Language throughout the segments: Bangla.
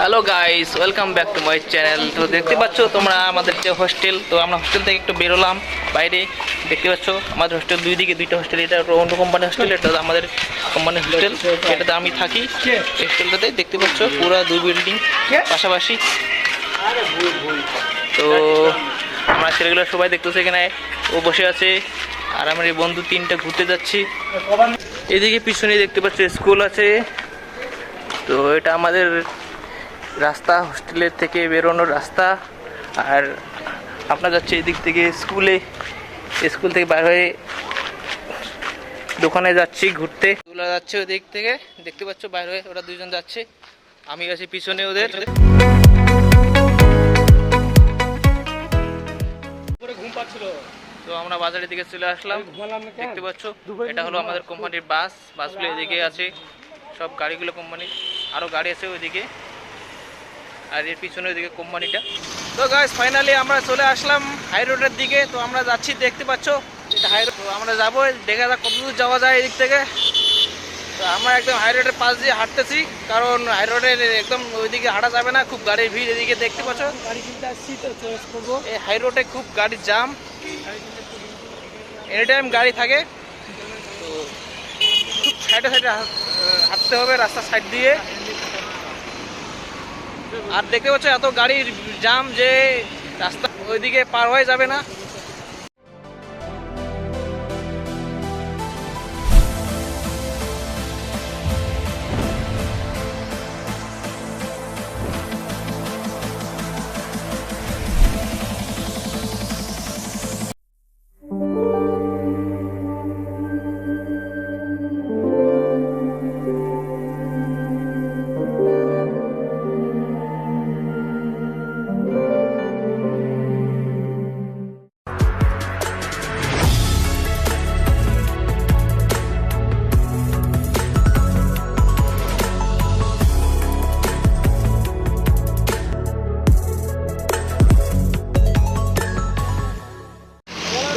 Hello guys welcome back to my channel তো দেখতে পাচ্ছ, তোমরা আমাদের যে হোস্টেল তো আমরা হোস্টেল থেকে একটু বেরোলাম বাইরে। দেখতে পাচ্ছ, আমাদের হোস্টেল দুই দিকে দুইটা হোস্টেল এটা অন্য কোম্পানির হোস্টেল এটা আমাদের কোম্পানির হোস্টেল এটাতে আমি থাকি। হোস্টেলটাতে দেখতে পাচ্ছ, পুরো দুই বিল্ডিং পাশাপাশি। তো আমরা ছেলেগুলো সবাই দেখতেছি এখানে। ও বসে আছে, আর আমার এই বন্ধু তিনটা ঘুরতে যাচ্ছি। এদিকে পিছনে দেখতে পাচ্ছ স্কুল আছে। তো এটা আমাদের রাস্তা হোস্টেলের থেকে বেরোনোর রাস্তা আর আপনার যাচ্ছে এদিক থেকে স্কুলে স্কুল থেকে বার হয়ে দোকানে যাচ্ছি ঘুরতে। ওগুলো যাচ্ছে ওদিক থেকে দেখতে পাচ্ছ বাইরে হয়ে ওরা দুজন যাচ্ছে। আমি আছি পিছনে ওদের। ঘুম পাচ্ছিল। তো আমরা বাজারের দিকে চলে আসলাম? দেখতে পাচ্ছ এটা হলো আমাদের কোম্পানির বাস। বাসগুলো এদিকে আছে। সব গাড়িগুলো কোম্পানির। আরও গাড়ি আছে ওইদিকে। আর এর পিছনে ওইদিকে কোম্পানিটা। তো গাইস ফাইনালি আমরা চলে আসলাম হাই রোডের দিকে। তো আমরা যাচ্ছি দেখতে পাচ্ছ? এটা হাই রোড আমরা যাব দেখা যাক কত দূর যাওয়া যায় এদিক থেকে। তো আমরা একদম হাই রোডের পাশ দিয়ে হাঁটতেছি কারণ হাই রোডের একদম ওইদিকে হাঁটা যাবে না খুব গাড়ির ভিড় এদিকে দেখতে পাচ্ছ। গাড়ি কিনতে আসছি তো চয়েস করব। এই হাই রোডে খুব গাড়ির জাম এনি টাইম গাড়ি থাকে। তো খুব সাইডে সাইডে হাঁটতে হবে রাস্তার সাইড দিয়ে। আর দেখতে পাচ্ছ এত গাড়ির জাম যে রাস্তা ওইদিকে পার হয়ে যাবে না।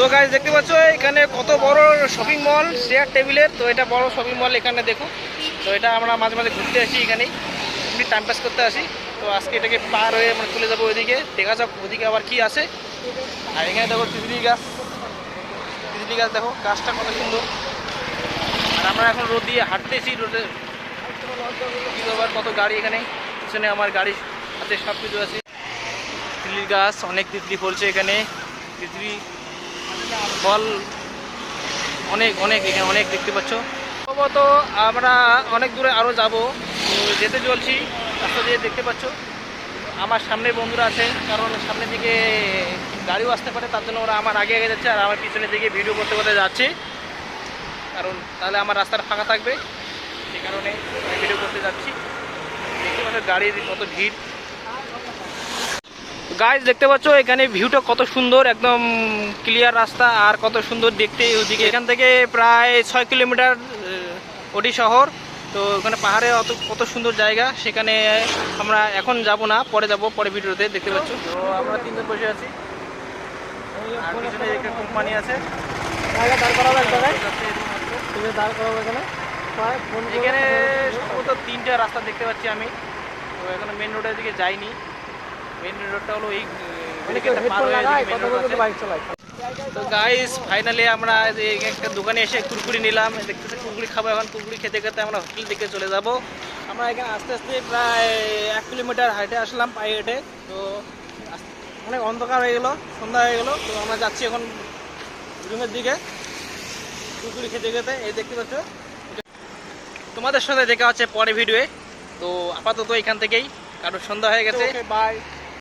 তো গাইজ দেখতে পাচ্ছ, এখানে কত বড় শপিং মল চেয়ার টেবিলের তো এটা বড় শপিং মল এখানে দেখো। তো এটা আমরা মাঝে মাঝে ঘুরতে আসি এখানেই। এমনি টাইম পাস করতে আসি। তো আজকে এটাকে পার হয়ে আমরা চলে যাব ওইদিকে। দেখা যাক ওইদিকে আবার কি আছে। আর এখানে দেখো তিতলি গাছ। তিতলি গাছ দেখো, গাছটা কত সুন্দর। আর আমরা এখন রোদ দিয়ে হাঁটতেছি, রোদে। আবার কত গাড়ি এখানে? পিছনে আমার গাড়ি আছে সব কিছু আছে। তিতলির গাছ, অনেক তিতলি ফলছে এখানে। তিতলি ফল অনেক অনেক, এখানে অনেক দেখতে পাচ্ছ। সম্ভবত আমরা অনেক দূরে আরও যাব। যেতে চলছি, রাস্তা দিয়ে দেখতে পাচ্ছ। আমার সামনে বন্ধুরা আছে, কারণ সামনের দিকে গাড়িও আসতে পারে, তার জন্য ওরা আমার আগে আগে যাচ্ছে আর আমার পিছনের দিকে ভিডিও করতে করতে যাচ্ছে। কারণ তাহলে আমার রাস্তাটা ফাঁকা থাকবে সেই কারণে ভিডিও করতে যাচ্ছি। দেখতে পাচ্ছ গাড়ির কত ভিড়। গাইজ দেখতে পাচ্ছ এখানে ভিউটা কত সুন্দর একদম ক্লিয়ার রাস্তা আর কত সুন্দর দেখতে ওদিকে এখান থেকে প্রায় ছয় কিলোমিটার ওডি শহর। তো ওখানে পাহাড়ে অত কত সুন্দর জায়গা সেখানে আমরা এখন যাব না পরে যাব পরে ভিডিওতে দেখতে পাচ্ছ। তো আমরা তিনজন বসে আছি। আর পিছনে একটা কোম্পানি আছে। দাঁড় করাবো এক দাঁড় করাবো এখানে। সম্ভবত তিনটা রাস্তা দেখতে পাচ্ছি আমি। তো এখনও মেন রোডের দিকে যাইনি। মেন রোডটা হলো এই তো গাইস ফাইনালি আমরা একটা দোকানে এসে কুরকুরি নিলাম। দেখতেছি কুরকুরি খাব এখন কুরকুরি খেতে খেতে আমরা হোটেল দিকে চলে যাব। আমরা এখানে আস্তে আস্তে প্রায় এক কিলোমিটার হাইটে আসলাম পায়ে হেঁটে। তো অনেক অন্ধকার হয়ে গেলো সন্ধ্যা হয়ে গেলো। তো আমরা যাচ্ছি এখন রুমের দিকে কুরকুরি খেতে খেতে। এই দেখতে পাচ্ছ? তোমাদের সাথে দেখা হচ্ছে পরে ভিডিওয়ে তো আপাতত এখান থেকেই কারণ সন্ধ্যা হয়ে গেছে। বাই